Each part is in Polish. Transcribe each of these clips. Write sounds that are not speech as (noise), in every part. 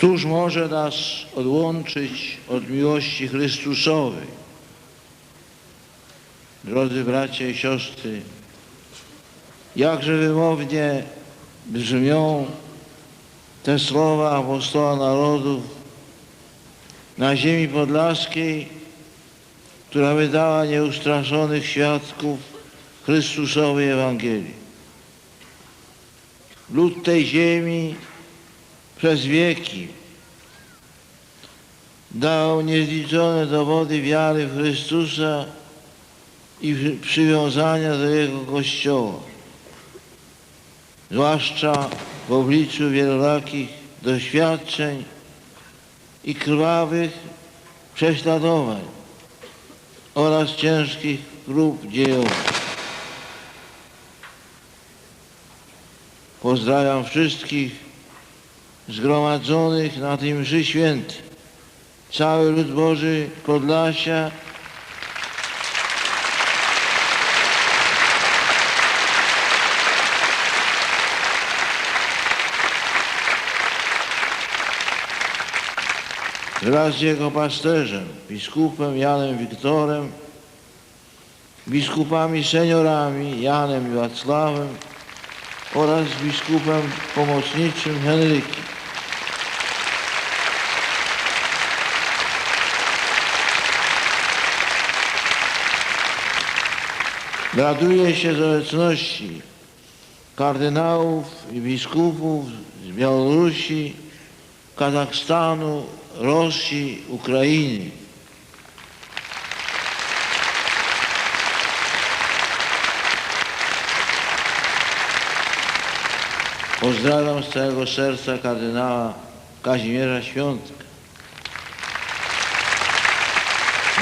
Któż może nas odłączyć od miłości Chrystusowej? Drodzy bracia i siostry, jakże wymownie brzmią te słowa apostoła narodów na ziemi podlaskiej, która wydała nieustraszonych świadków Chrystusowej Ewangelii. Lud tej ziemi przez wieki dał niezliczone dowody wiary w Chrystusa i przy- przywiązania do Jego Kościoła. Zwłaszcza w obliczu wielorakich doświadczeń i krwawych prześladowań oraz ciężkich prób dziejowych. Pozdrawiam wszystkich zgromadzonych na tym mszy. Cały lud Boży Podlasia wraz z jego pasterzem, biskupem Janem Wiktorem, biskupami seniorami Janem i Wacławem oraz biskupem pomocniczym Henrykiem. Raduję się z obecności kardynałów i biskupów z Białorusi, Kazachstanu, Rosji, Ukrainy. Pozdrawiam z całego serca kardynała Kazimierza Świątka.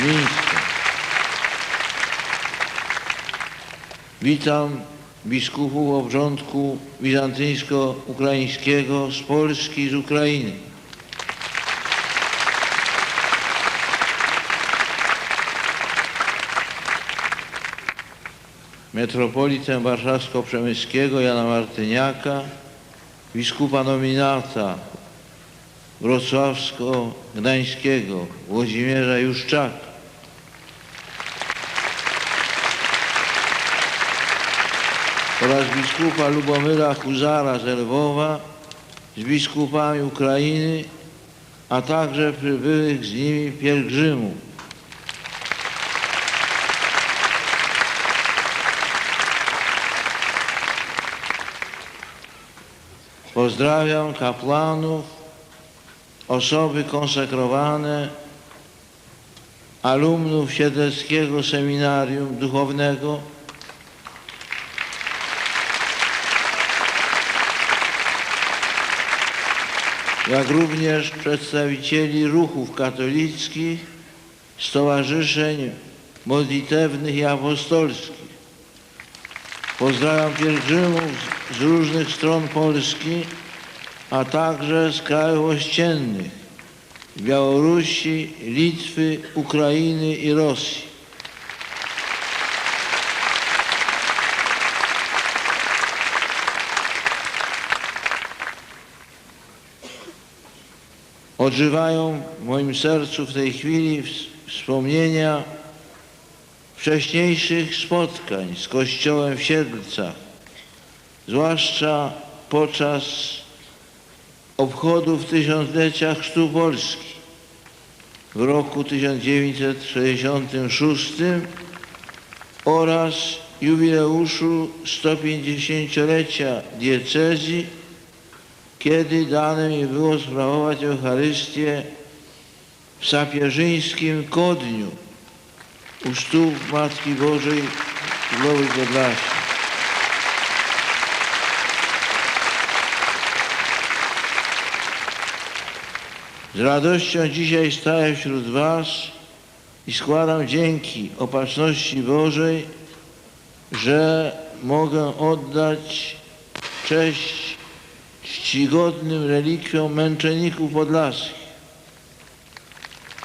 z Witam biskupów obrządku bizantyjsko-ukraińskiego z Polski z Ukrainy. Metropolitę warszawsko-przemyskiego Jana Martyniaka, biskupa nominata wrocławsko-gdańskiego Włodzimierza Juszczaka, oraz biskupa Lubomyra Huzara z Lwowa z biskupami Ukrainy, a także przybyłych z nimi pielgrzymów. Pozdrawiam kapłanów, osoby konsekrowane, alumnów Siedleckiego Seminarium Duchownego, jak również przedstawicieli ruchów katolickich, stowarzyszeń modlitewnych i apostolskich. Pozdrawiam pielgrzymów z- różnych stron Polski, a także z krajów ościennych Białorusi, Litwy, Ukrainy i Rosji. Odżywają w moim sercu w tej chwili ws- wspomnienia wcześniejszych spotkań z Kościołem w Siedlcach, zwłaszcza podczas obchodów tysiąclecia Chrztu Polski w roku 1966 oraz jubileuszu 150-lecia diecezji kiedy dane mi było sprawować Eucharystię w sapieżyńskim Kodniu u stóp Matki Bożej Królowej Podlasia. Z radością dzisiaj staję wśród Was i składam dzięki opatrzności Bożej, że mogę oddać cześć czcigodnym relikwiom męczenników podlaskich.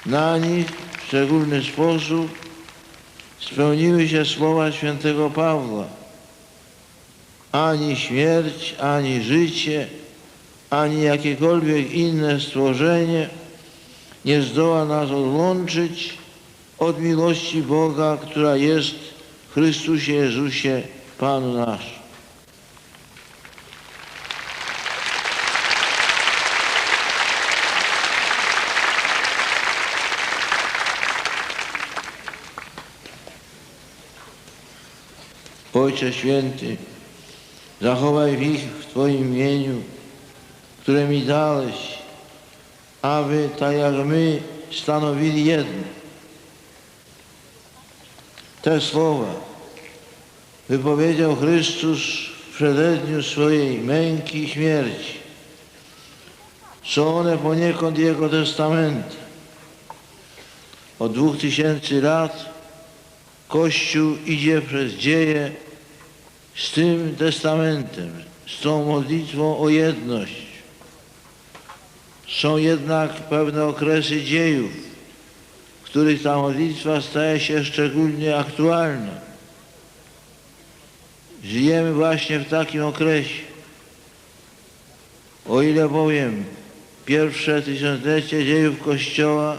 Na nich w szczególny sposób spełniły się słowa świętego Pawła. Ani śmierć, ani życie, ani jakiekolwiek inne stworzenie nie zdoła nas odłączyć od miłości Boga, która jest w Chrystusie Jezusie, Panu naszym. Ojcze Święty, zachowaj ich w Twoim imieniu, które mi dałeś, aby tak jak my stanowili jedno. Te słowa wypowiedział Chrystus w przededniu swojej męki i śmierci. Są one poniekąd Jego testamentem. Od dwóch tysięcy lat Kościół idzie przez dzieje z tym testamentem, z tą modlitwą o jedność. Są jednak pewne okresy dziejów, w których ta modlitwa staje się szczególnie aktualna. Żyjemy właśnie w takim okresie. O ile bowiem pierwsze tysiąclecie dziejów Kościoła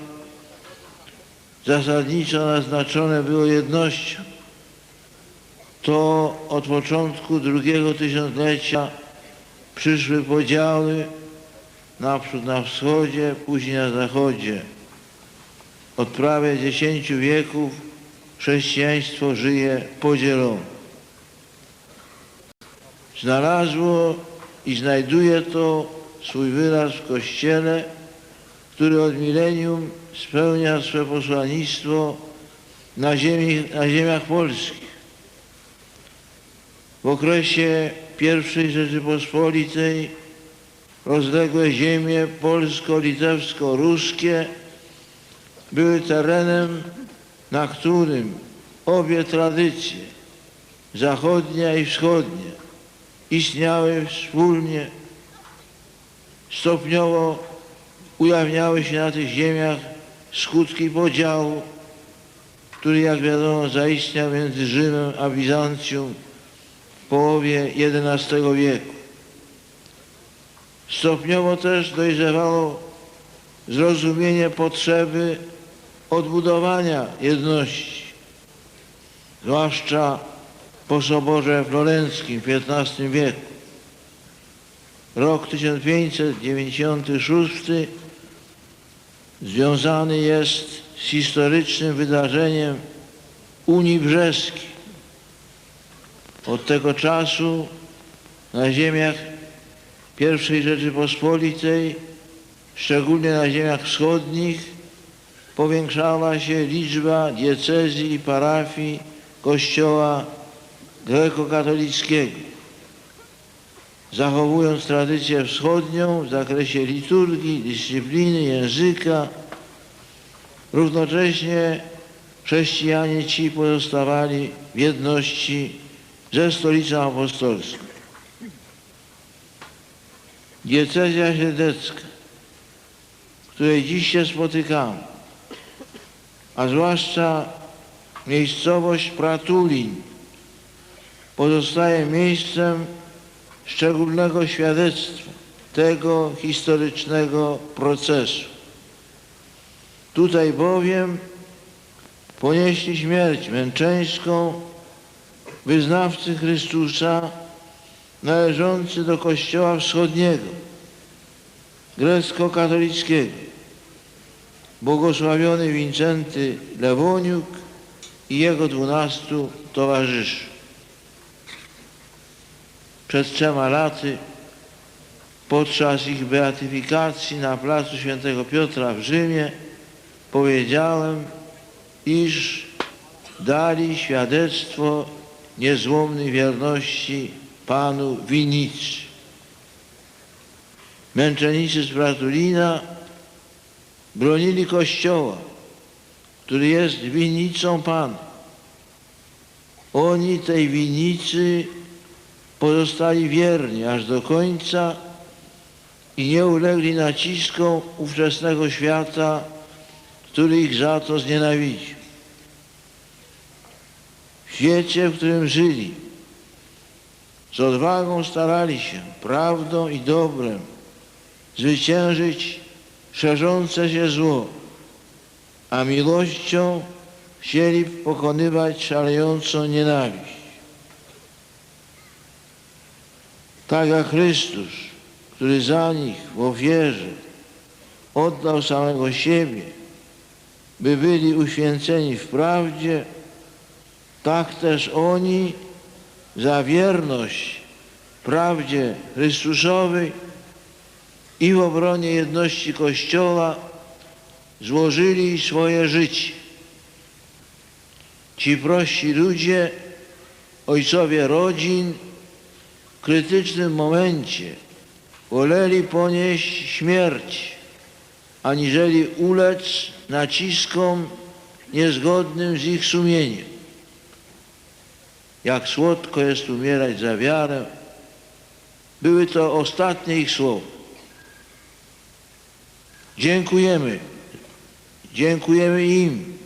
zasadniczo naznaczone było jednością, to od początku drugiego tysiąclecia przyszły podziały naprzód na wschodzie, później na zachodzie. Od prawie dziesięciu wieków chrześcijaństwo żyje podzielone. Znalazło i znajduje to swój wyraz w Kościele, który od milenium spełnia swe posłannictwo na, ziemi, na ziemiach polskich. W okresie I Rzeczypospolitej rozległe ziemie polsko-litewsko-ruskie były terenem, na którym obie tradycje, zachodnia i wschodnia, istniały wspólnie, stopniowo ujawniały się na tych ziemiach skutki podziału, który jak wiadomo zaistniał między Rzymem a Bizancjum w połowie XI wieku. Stopniowo też dojrzewało zrozumienie potrzeby odbudowania jedności, zwłaszcza po Soborze Florenckim w XV wieku. Rok 1596 związany jest z historycznym wydarzeniem Unii Brzeskiej. Od tego czasu na ziemiach I Rzeczypospolitej, szczególnie na ziemiach wschodnich, powiększała się liczba diecezji i parafii Kościoła grekokatolickiego. Zachowując tradycję wschodnią w zakresie liturgii, dyscypliny, języka, równocześnie chrześcijanie ci pozostawali w jedności ze stolicą apostolską. Diecezja siedlecka, której dziś się spotykamy, a zwłaszcza miejscowość Pratulin, pozostaje miejscem szczególnego świadectwa tego historycznego procesu. Tutaj bowiem ponieśli śmierć męczeńską wyznawcy Chrystusa należący do Kościoła Wschodniego, grecko-katolickiego, błogosławiony Wincenty Lewoniuk i jego dwunastu towarzyszy. Przed trzema laty, podczas ich beatyfikacji na placu Świętego Piotra w Rzymie, powiedziałem, iż dali świadectwo niezłomnej wierności Panu winnicy. Męczennicy z Bratulina bronili Kościoła, który jest winnicą Pana. Oni tej winnicy pozostali wierni aż do końca i nie ulegli naciskom ówczesnego świata, który ich za to znienawidził. W świecie, w którym żyli, z odwagą starali się prawdą i dobrem zwyciężyć szerzące się zło, a miłością chcieli pokonywać szalejącą nienawiść. Tak jak Chrystus, który za nich w ofierze oddał samego siebie, by byli uświęceni w prawdzie, tak też oni za wierność prawdzie Chrystusowej i w obronie jedności Kościoła złożyli swoje życie. Ci prości ludzie, ojcowie rodzin, krytycznym momencie woleli ponieść śmierć, aniżeli ulec naciskom niezgodnym z ich sumieniem. Jak słodko jest umierać za wiarę, były to ostatnie ich słowa. Dziękujemy, dziękujemy im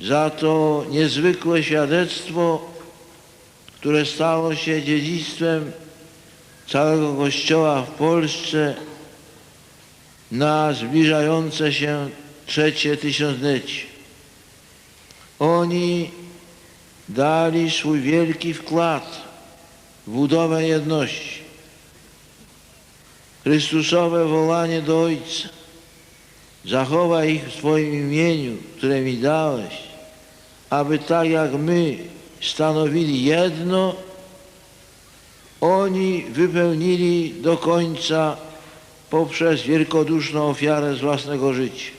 za to niezwykłe świadectwo, które stało się dziedzictwem całego Kościoła w Polsce na zbliżające się trzecie tysiąclecie. Oni dali swój wielki wkład w budowę jedności. Chrystusowe wołanie do Ojca. Zachowaj ich w swoim imieniu, które mi dałeś, aby tak jak my stanowili jedno, oni wypełnili do końca poprzez wielkoduszną ofiarę z własnego życia.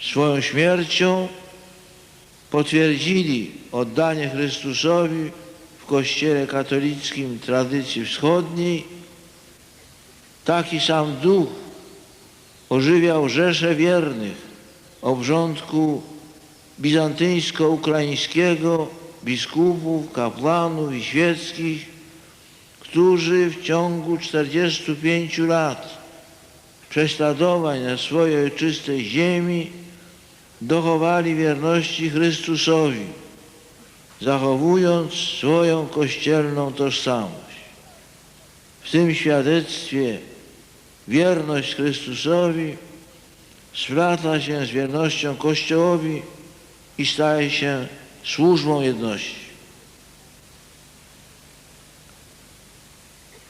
Swoją śmiercią potwierdzili oddanie Chrystusowi w Kościele katolickim tradycji wschodniej. Taki sam duch ożywiał rzesze wiernych obrządku bizantyńsko-ukraińskiego, biskupów, kapłanów i świeckich, którzy w ciągu 45 lat prześladowań na swojej ojczystej ziemi dochowali wierności Chrystusowi, zachowując swoją kościelną tożsamość. W tym świadectwie wierność Chrystusowi splata się z wiernością Kościołowi i staje się służbą jedności.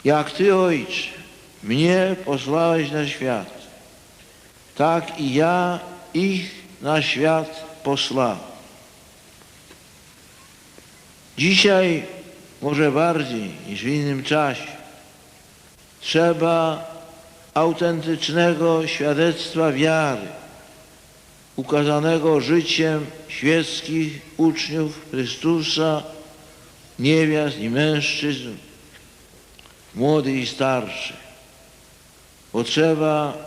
Jak Ty, Ojcze, mnie posłałeś na świat, tak i ja ich na świat posłałem. Dzisiaj, może bardziej niż w innym czasie, trzeba autentycznego świadectwa wiary, ukazanego życiem świeckich uczniów Chrystusa, niewiast i mężczyzn, młodych i starszych. Potrzeba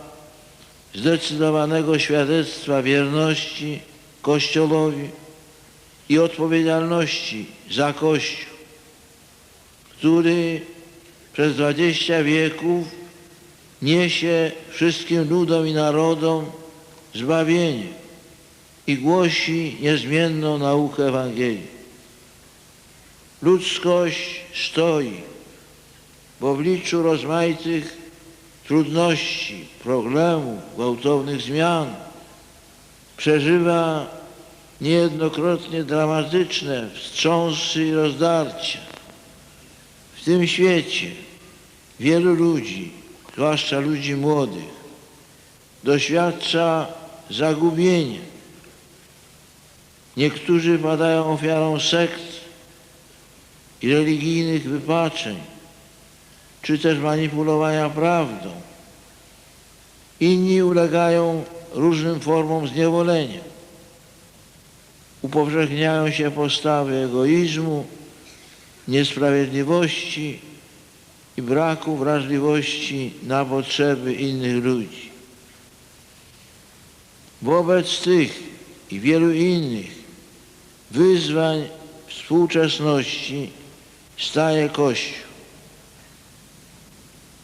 zdecydowanego świadectwa wierności Kościołowi i odpowiedzialności za Kościół, który przez dwadzieścia wieków niesie wszystkim ludom i narodom zbawienie i głosi niezmienną naukę Ewangelii. Ludzkość stoi w obliczu rozmaitych trudności, problemów, gwałtownych zmian. Przeżywa niejednokrotnie dramatyczne wstrząsy i rozdarcia. W tym świecie wielu ludzi, zwłaszcza ludzi młodych, doświadcza zagubienia. Niektórzy padają ofiarą sekt i religijnych wypaczeń, czy też manipulowania prawdą. Inni ulegają różnym formom zniewolenia. Upowszechniają się postawy egoizmu, niesprawiedliwości i braku wrażliwości na potrzeby innych ludzi. Wobec tych i wielu innych wyzwań współczesności staje Kościół.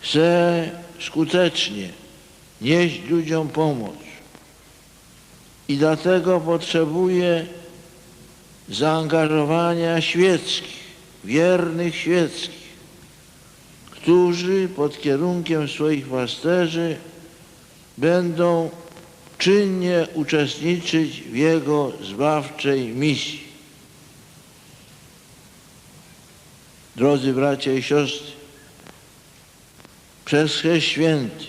Chce skutecznie nieść ludziom pomoc i dlatego potrzebuje zaangażowania świeckich, wiernych świeckich, którzy pod kierunkiem swoich pasterzy będą czynnie uczestniczyć w Jego zbawczej misji. Drodzy bracia i siostry, przez Chrzest Święty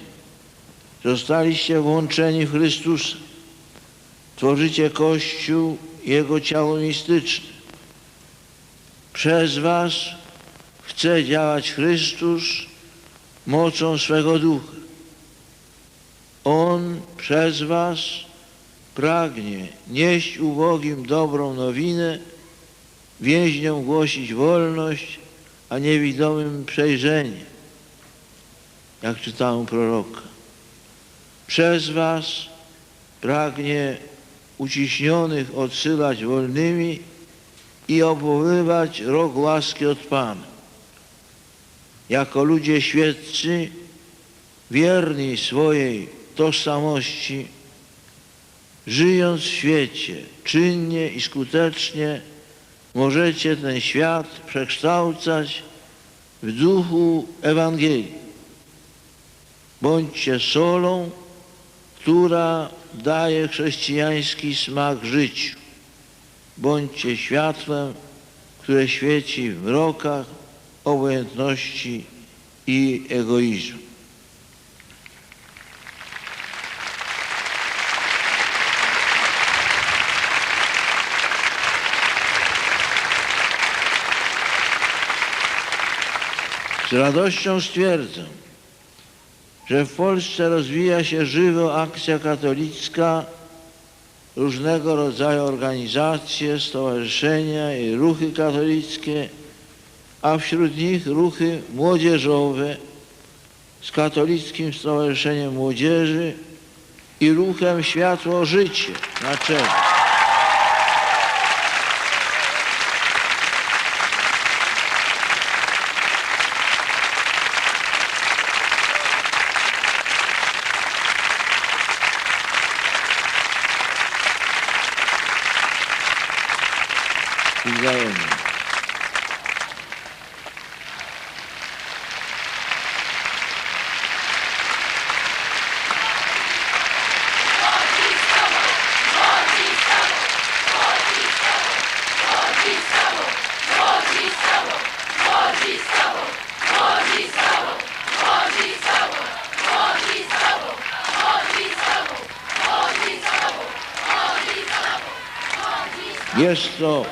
zostaliście włączeni w Chrystusa. Tworzycie Kościół, Jego ciało mistyczne. Przez Was chce działać Chrystus mocą swego ducha. On przez Was pragnie nieść ubogim dobrą nowinę, więźniom głosić wolność, a niewidomym przejrzenie, jak czytałem proroka. Przez Was pragnie uciśnionych odsyłać wolnymi i obwoływać rok łaski od Pana. Jako ludzie świeccy, wierni swojej tożsamości, żyjąc w świecie czynnie i skutecznie, możecie ten świat przekształcać w duchu Ewangelii. Bądźcie solą, która daje chrześcijański smak życiu. Bądźcie światłem, które świeci w mrokach obojętności i egoizmu. Z radością stwierdzam, że w Polsce rozwija się żywo akcja katolicka, różnego rodzaju organizacje, stowarzyszenia i ruchy katolickie, a wśród nich ruchy młodzieżowe z Katolickim Stowarzyszeniem Młodzieży i ruchem Światło Życie na czele. Jest to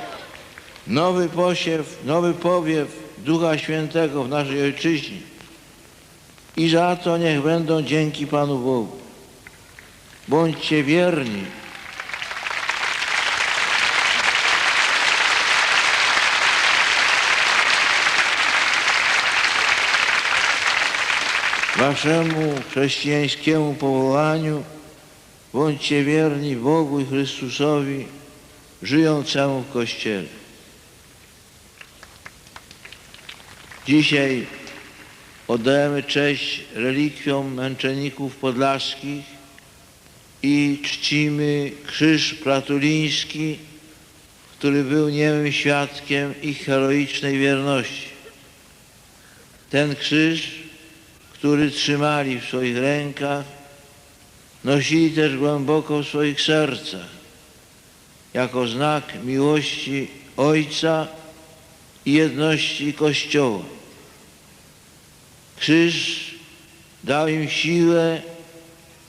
nowy posiew, nowy powiew Ducha Świętego w naszej ojczyźnie. I za to niech będą dzięki Panu Bogu. Bądźcie wierni. Waszemu chrześcijańskiemu powołaniu bądźcie wierni Bogu i Chrystusowi żyjącemu w Kościele. Dzisiaj oddajemy cześć relikwiom męczenników podlaskich i czcimy krzyż pratuliński, który był niemym świadkiem ich heroicznej wierności. Ten krzyż, który trzymali w swoich rękach, nosili też głęboko w swoich sercach, jako znak miłości Ojca i jedności Kościoła. Krzyż dał im siłę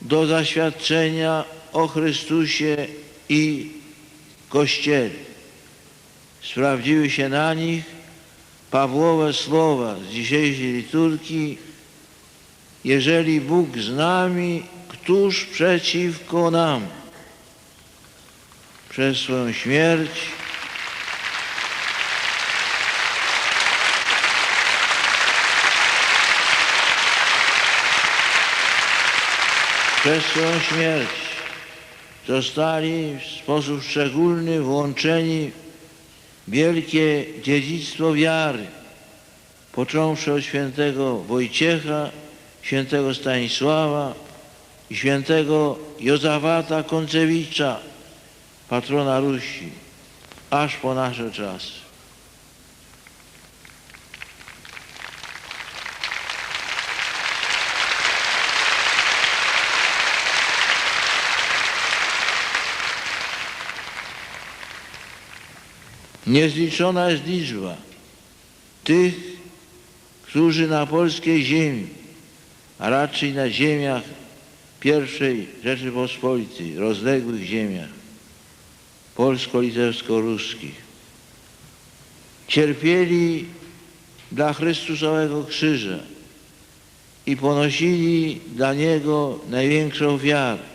do zaświadczenia o Chrystusie i Kościele. Sprawdziły się na nich Pawłowe słowa z dzisiejszej liturgii. Jeżeli Bóg z nami, któż przeciwko nam? Przez swoją śmierć. Przez swoją śmierć zostali w sposób szczególny włączeni w wielkie dziedzictwo wiary, począwszy od świętego Wojciecha, świętego Stanisława i świętego Jozafata Koncewicza, patrona Rusi, aż po nasze czasy. Niezliczona jest liczba tych, którzy na polskiej ziemi, a raczej na ziemiach pierwszej Rzeczypospolitej, rozległych ziemiach, polsko-litewsko-ruskich, cierpieli dla Chrystusowego krzyża i ponosili dla Niego największą ofiarę.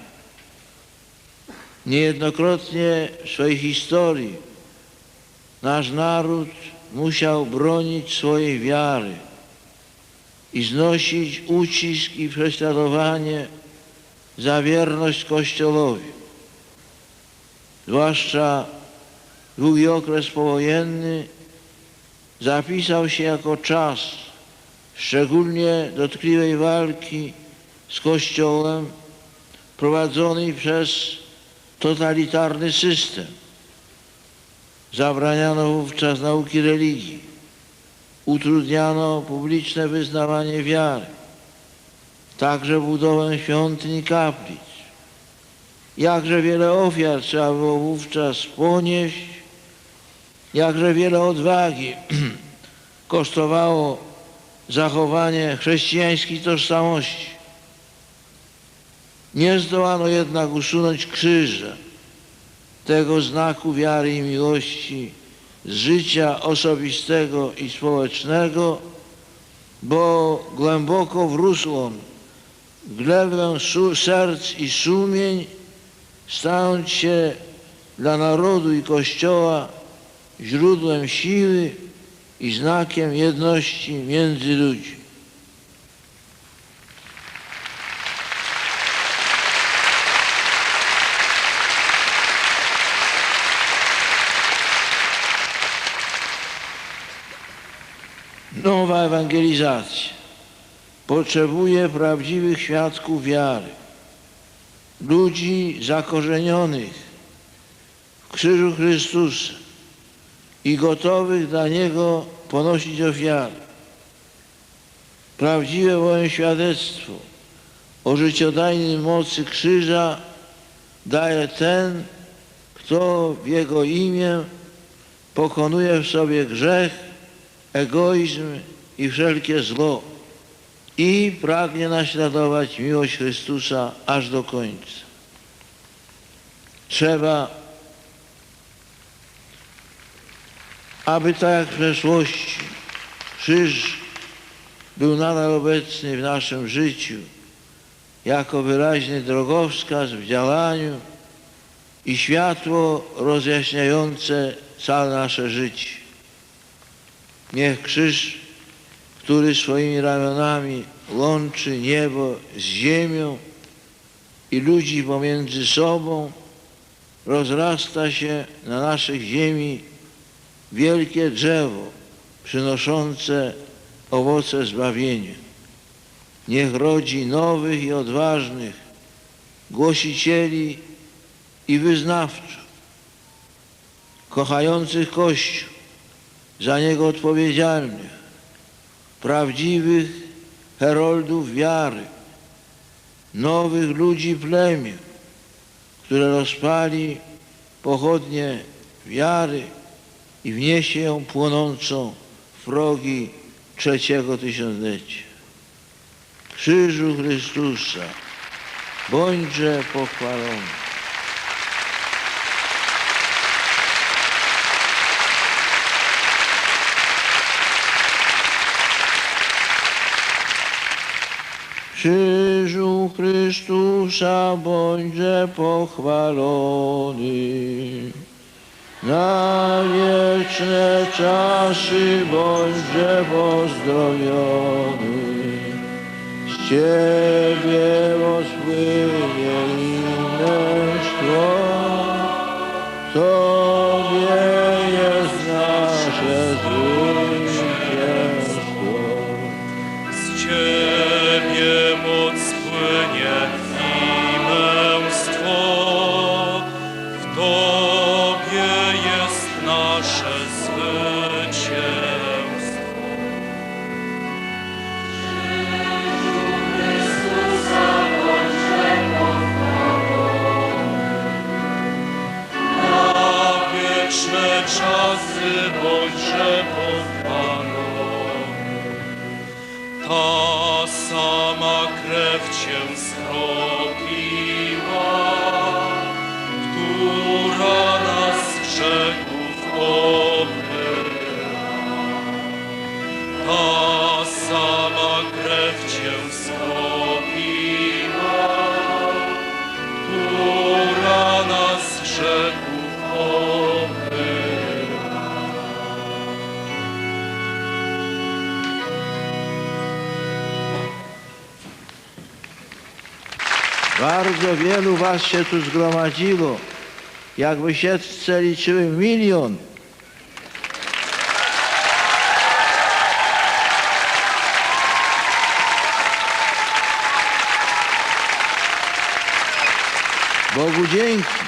Niejednokrotnie w swojej historii nasz naród musiał bronić swojej wiary i znosić ucisk i prześladowanie za wierność Kościołowi. Zwłaszcza długi okres powojenny zapisał się jako czas szczególnie dotkliwej walki z Kościołem prowadzonej przez totalitarny system. Zabraniano wówczas nauki religii, utrudniano publiczne wyznawanie wiary, także budowę świątyń i kaplic. Jakże wiele ofiar trzeba było wówczas ponieść, jakże wiele odwagi (clears throat) kosztowało zachowanie chrześcijańskiej tożsamości. Nie zdołano jednak usunąć krzyża, tego znaku wiary i miłości z życia osobistego i społecznego, bo głęboko wrósł on w glebę serc i sumień, stając się dla narodu i Kościoła źródłem siły i znakiem jedności między ludźmi. Nowa ewangelizacja potrzebuje prawdziwych świadków wiary, ludzi zakorzenionych w krzyżu Chrystusa i gotowych dla Niego ponosić ofiary. Prawdziwe bowiem świadectwo o życiodajnej mocy krzyża daje ten, kto w Jego imię pokonuje w sobie grzech, egoizm i wszelkie zło i pragnie naśladować miłość Chrystusa aż do końca. Trzeba, aby tak jak w przeszłości krzyż był nadal obecny w naszym życiu jako wyraźny drogowskaz w działaniu i światło rozjaśniające całe nasze życie. Niech krzyż, który swoimi ramionami łączy niebo z ziemią i ludzi pomiędzy sobą, rozrasta się na naszej ziemi wielkie drzewo przynoszące owoce zbawienia. Niech rodzi nowych i odważnych głosicieli i wyznawców, kochających Kościół, za niego odpowiedzialnych, prawdziwych heroldów wiary, nowych ludzi plemię, które rozpali pochodnie wiary i wniesie ją płonącą w progi trzeciego tysiąclecia. Krzyżu Chrystusa, bądźże pochwalony. Krzyżu Chrystusa bądźże pochwalony. Na wieczne czasy bądźże pozdrowiony. Z Ciebie rozpłynie mnóstwo, Tobie Bardzo wielu was się tu zgromadziło. Jakby siedźce liczyły milion. Bogu dzięki.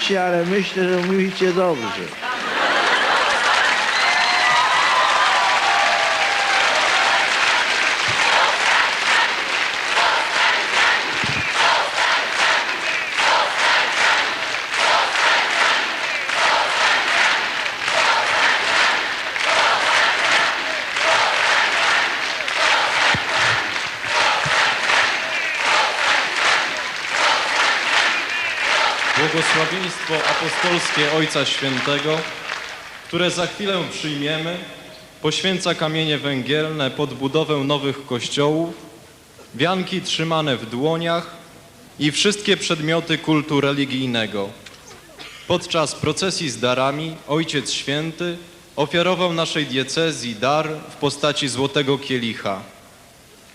Mówicie, ale myślę, że mówicie dobrze. Błogosławieństwo apostolskie Ojca Świętego, które za chwilę przyjmiemy, poświęca kamienie węgielne pod budowę nowych kościołów, wianki trzymane w dłoniach i wszystkie przedmioty kultu religijnego. Podczas procesji z darami Ojciec Święty ofiarował naszej diecezji dar w postaci złotego kielicha.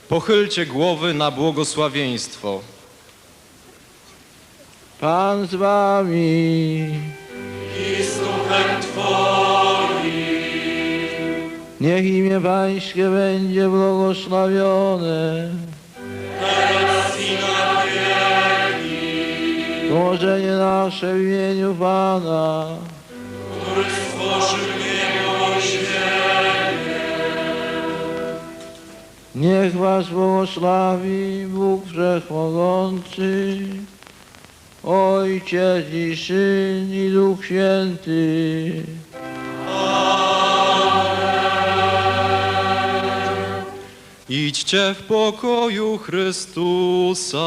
Pochylcie głowy na błogosławieństwo. Pan z wami. I z duchem Twoim. Niech imię Pańskie będzie błogosławione. teraz i na wieki, Pomożenie nasze w imieniu Pana. który stworzył niebo i ziemię. Niech was błogosławi Bóg Wszechmogący, Ojciec i Syn i Duch Święty. Idźcie w pokoju Chrystusa.